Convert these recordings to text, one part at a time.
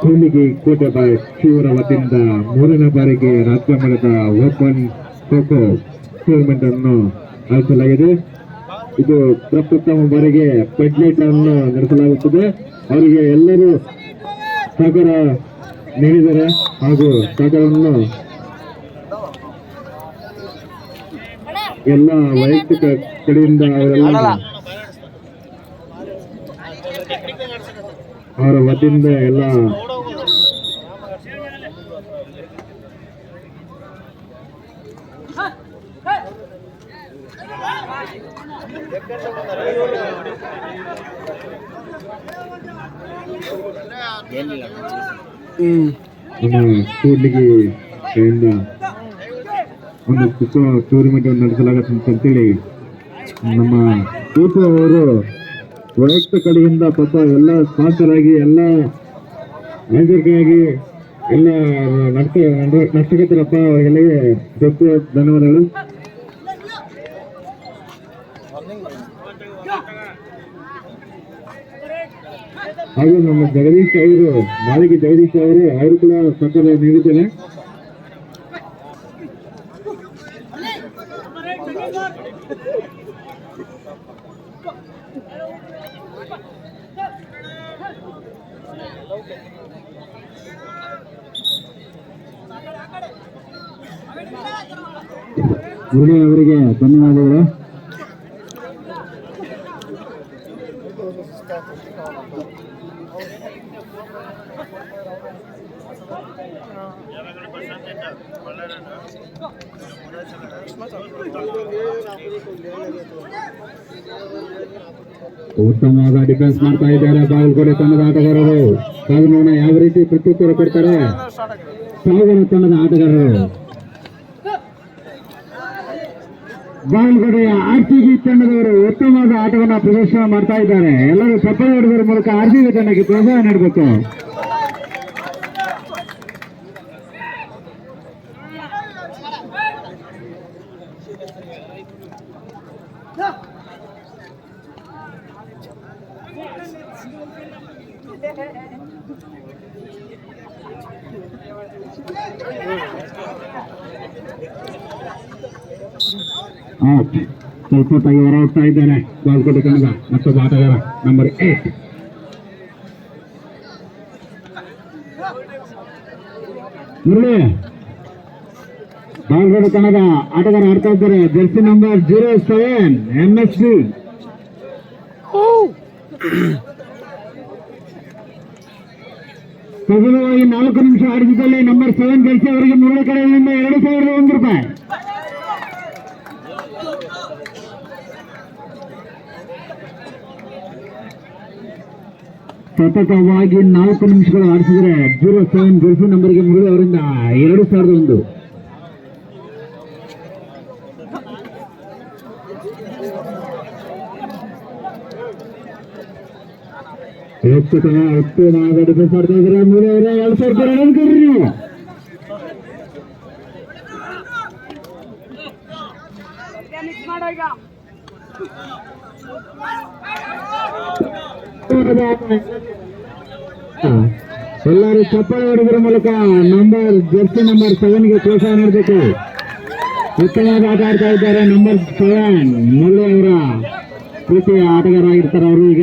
ಕೂಲಿಗೆ ಕೋಟೆ ಬಾಯ್ ಶಿವರ ವತಿಯಿಂದ ಮೂರನೇ ಬಾರಿಗೆ ರಾಜ್ಯ ಮಟ್ಟದ ಓಪನ್ ಖೋಖೋ ಟೂರ್ನಮೆಂಟ್ ಅನ್ನು ಆಯೋಜಿಸಲಾಗಿದೆ ಇದು ಪ್ರಪ್ರಥಮ ಬಾರಿಗೆ ಪೆಡ್ಲೈಟ್ ಅನ್ನು ನಡೆಸಲಾಗುತ್ತದೆ. ಅವರಿಗೆ ಎಲ್ಲರೂ ಸಹಕಾರ ನೀಡಿದ್ದಾರೆ ಹಾಗೂ ಸಹಕಾರವನ್ನು ಎಲ್ಲ ವೈಯಕ್ತಿಕ ಕಡೆಯಿಂದ ಅವರೆಲ್ಲ ಅವರ ವತಿಯಿಂದ ಎಲ್ಲ ನಮ್ಮ ಕೂಡ್ಲಿಗಿ ಕಡೆಯಿಂದ ಒಂದು ಟೂರ್ನಮೆಂಟ್ ಅನ್ನು ನಡೆಸಲಾಗುತ್ತೆ ಅಂತೇಳಿ ನಮ್ಮ ದೀಪ ಅವರು ವೈಯಕ್ತಿಕ ಕಡೆಯಿಂದ ಪಾಪ ಎಲ್ಲ ಸ್ಪಾನ್ಸರ್ ಆಗಿ ಎಲ್ಲ ಆಗಿ ಎಲ್ಲ ನಡ್ತ ನಡ್ಸಕತ್ತಾರಪ್ಪ ಅವರಿಗೆಲ್ಲಗೆ ದೊಡ್ಡ ಧನ್ಯವಾದಗಳು. ಹಾಗೂ ನಮ್ಮ ಜಗದೀಶ್ ಅವರು ಮಾಲಿಕ ಜಗದೀಶ್ ಅವರು ಅವರು ಕೂಡ ಸಹಕಾರ ನೀಡಿದ್ದಾರೆ ಮುರಳಿ ಅವರಿಗೆ ಧನ್ಯವಾದಗಳು. ಉತ್ತಮವಾದ ಡಿಫೆನ್ಸ್ ಮಾಡ್ತಾ ಇದ್ದಾರೆ ಬಾಗಲಕೋಟೆ ತಂಡದ ಆಟಗಾರರು. ನೋಡೋಣ ಯಾವ ರೀತಿ ಪ್ರತ್ಯುತ್ತರ ಕೊಡ್ತಾರೆ? ಸಾಗರ ತಂಡದ ಆಟಗಾರರು. ಬಾಗಲಕೋಟೆಯ ಆರ್ ಸಿ ಬಿ ತಂಡದವರು ಉತ್ತಮವಾದ ಆಟವನ್ನು ಪ್ರದರ್ಶನ ಮಾಡ್ತಾ ಇದ್ದಾರೆ. ಎಲ್ಲರೂ ಹೊಡೆದರ ಮೂಲಕ ಆರ್ ಸಿ ಬಿ ತಂಡಕ್ಕೆ ಪ್ರೋತ್ಸಾಹ ನೀಡಬೇಕು. ಔಟ್ ಸ್ವಲ್ಪ ಹೊರ ಹೋಗ್ತಾ ಇದ್ದಾನೆ ಬಾಲ್ಕೋಟೆ ಕನ್ನಡ. ಮತ್ತೊಬ್ಬ ಆಟಗಾರ ನಂಬರ್ ಏಟ್ ಮುರಳಿ. ಬಾಲ್ಕೋಟೆ ಕನ್ನಡ ಆಟಗಾರ ಆಡ್ತಾ ಇದ್ದಾರೆ. Jersey number zero seven M S C ಸತತವಾಗಿ ನಾಲ್ಕು ನಿಮಿಷ ಆಡಿಸಿದಲ್ಲಿ ನಂಬರ್ ಸೆವೆನ್ ಜರ್ಸಿ ಅವರಿಗೆ ಮುರಳಿ ಕಡೆಯಿಂದ ಎರಡು ಸಾವಿರದ ಒಂದು ರೂಪಾಯಿ. ಸತತವಾಗಿ ನಾಲ್ಕು ನಿಮಿಷಗಳು ಆಡಿಸಿದ್ರೆ ಜೀರೋ ಸೆವೆನ್ ಜೆರ್ಸಿ ನಂಬರ್ಗೆ ಮುಗಿದ ಅವರಿಂದ ಎರಡು ಸಾವಿರದ ಒಂದು. ಹತ್ತು ಜನ ಎಷ್ಟು ನಾಲ್ಕು ಡಿಫೆನ್ಸ್ ಮಾಡ್ತಾ ಅವರ ಎರಡು ಸಾವಿರ ನೀವು. ಎಲ್ಲರೂ ಚಪ್ಪಳ ಹೊಡೆದ್ರ ಮೂಲಕ ನಂಬರ್ ಜರ್ಸಿ ನಂಬರ್ ಸೆವೆನ್ಗೆ ಪ್ರೋತ್ಸಾಹ ನೀಡಬೇಕು. ಉತ್ತಮವಾಗಿ ಆಟ ಆಡ್ತಾ ಇದ್ದಾರೆ. ನಂಬರ್ ಸೆವೆನ್ ಮುಳ್ಳು ಅವರ ಪ್ರೀತಿಯ ಆಟಗಾರರಾಗಿರ್ತಾರೆ ಅವರು ಈಗ.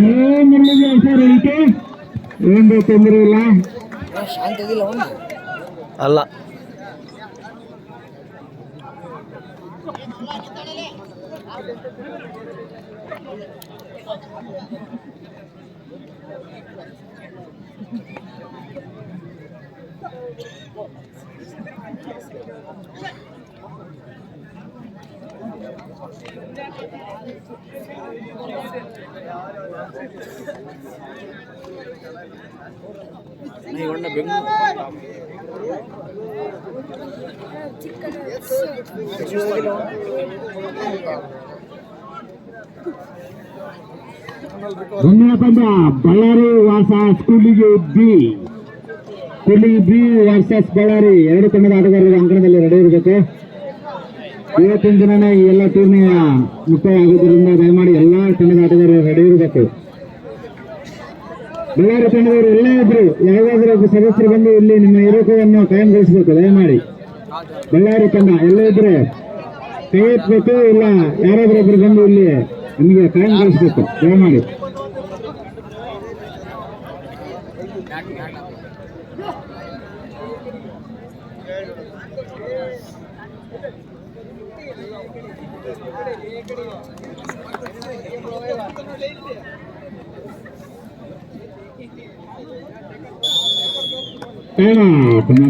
ಏನ್ ಮುರಳಿಗೆ ಸರ್ ಹೇಳಿಕೆ ಏನ್ ತೊಂದರೆ ಇಲ್ಲ ಅಲ್ಲ. ಒಂದನೇ ಪಂದ್ಯ ಬಳ್ಳಾರಿ ವಾಸ ಸ್ಕೂಲಿಗೆ ಬಿ. ಕೂಲಿ ಬಿ ವರ್ಸಸ್ ಬಳ್ಳಾರಿ. ಎರಡು ತಂಡದ ಆಟಗಾರರು ಅಂಕಣದಲ್ಲಿ ರೆಡಿ ಇರಬೇಕು ಇವತ್ತಿನ ದಿನನೇ ಈ ಎಲ್ಲ ಟೂರ್ನಿಯ ಮುಕ್ತಾಯ ಆಗೋದ್ರಿಂದ ದಯಮಾಡಿ ಎಲ್ಲಾ ತಂಡದ ಆಟಗಾರರು ರೆಡಿ ಇರಬೇಕು ಬಳ್ಳಾರಿ ತಂಡದವರು ಎಲ್ಲೇ ಇದ್ರು ಯಾವ್ದಾದ್ರು ಒಬ್ಬ ಸದಸ್ಯರು ಬಂದು ಇಲ್ಲಿ ನಿಮ್ಮ ಇರೋಕವನ್ನು ಕಾಯಂಗೊಳಿಸಬೇಕು, ದಯಮಾಡಿ. ಬಳ್ಳಾರಿ ತಂಡ ಎಲ್ಲೇ ಇದ್ರೆ ಕೈ ಇಲ್ಲ ಯಾರಾದ್ರೂ ಒಬ್ರು ಬಂದು ಇಲ್ಲಿ ನಿಮಗೆ ಕಾಯಂಗೊಳಿಸಬೇಕು, ದಯಮಾಡಿ. Hum, como